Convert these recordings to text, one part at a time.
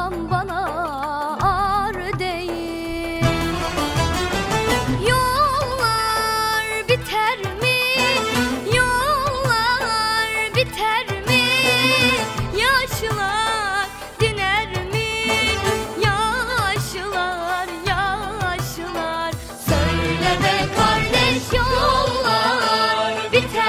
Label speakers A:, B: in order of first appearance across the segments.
A: Anam bana ağır değil Yollar biter mi? Yollar biter mi? Yaşlar diner mi? Yaşlar, yaşlar Söyle be kardeş yollar biter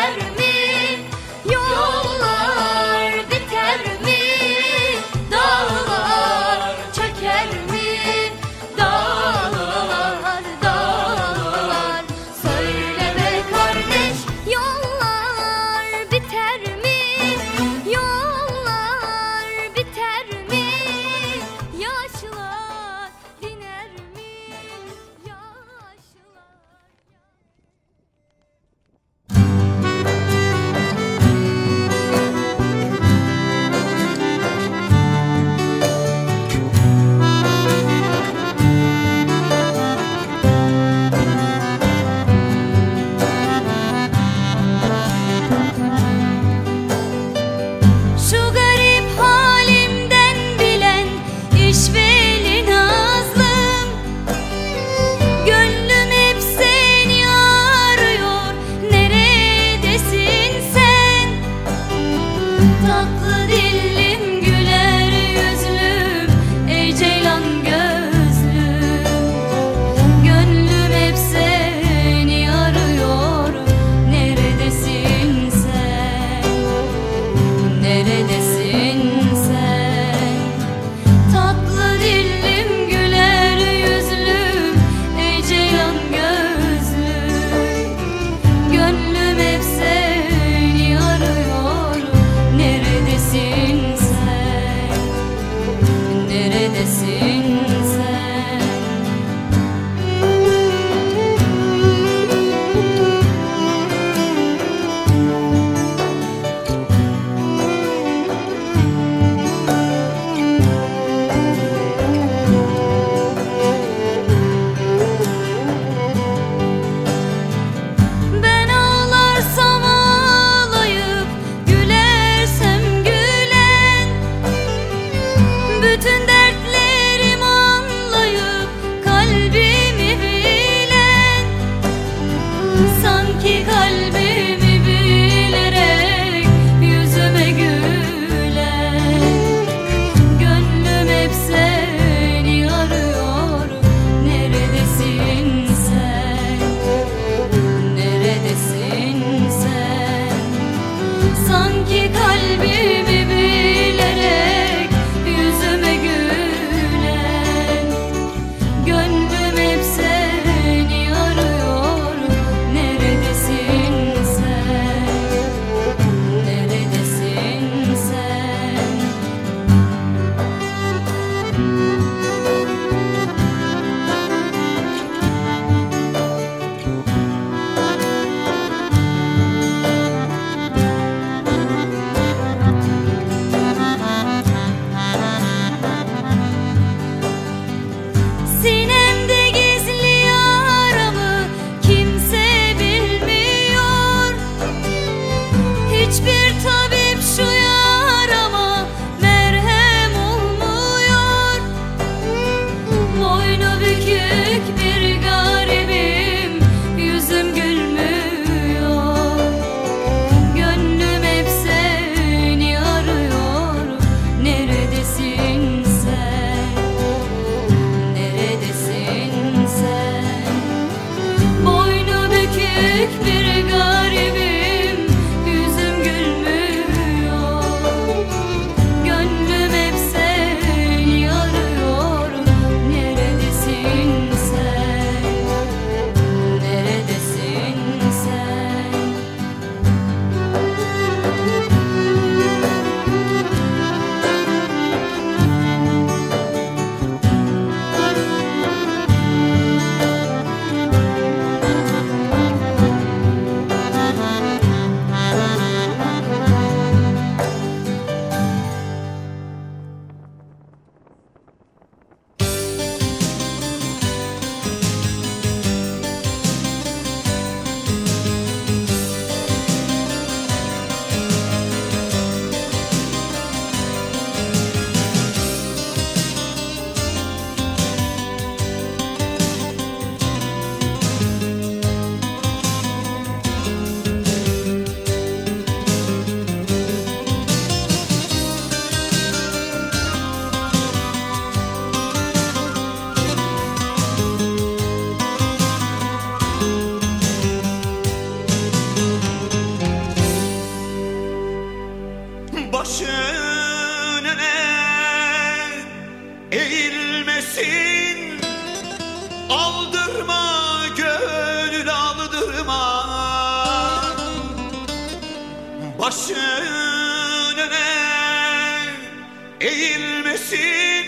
B: eğilmesin.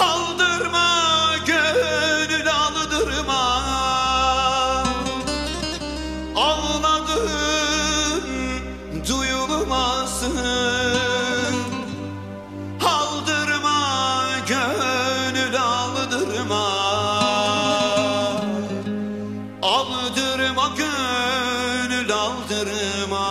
B: Aldırma gönül aldırma. Ağladın duyulmasın. Aldırma gönül aldırma. Aldırma gönül aldırma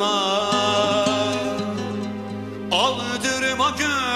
B: aldırma aldırma gönlümü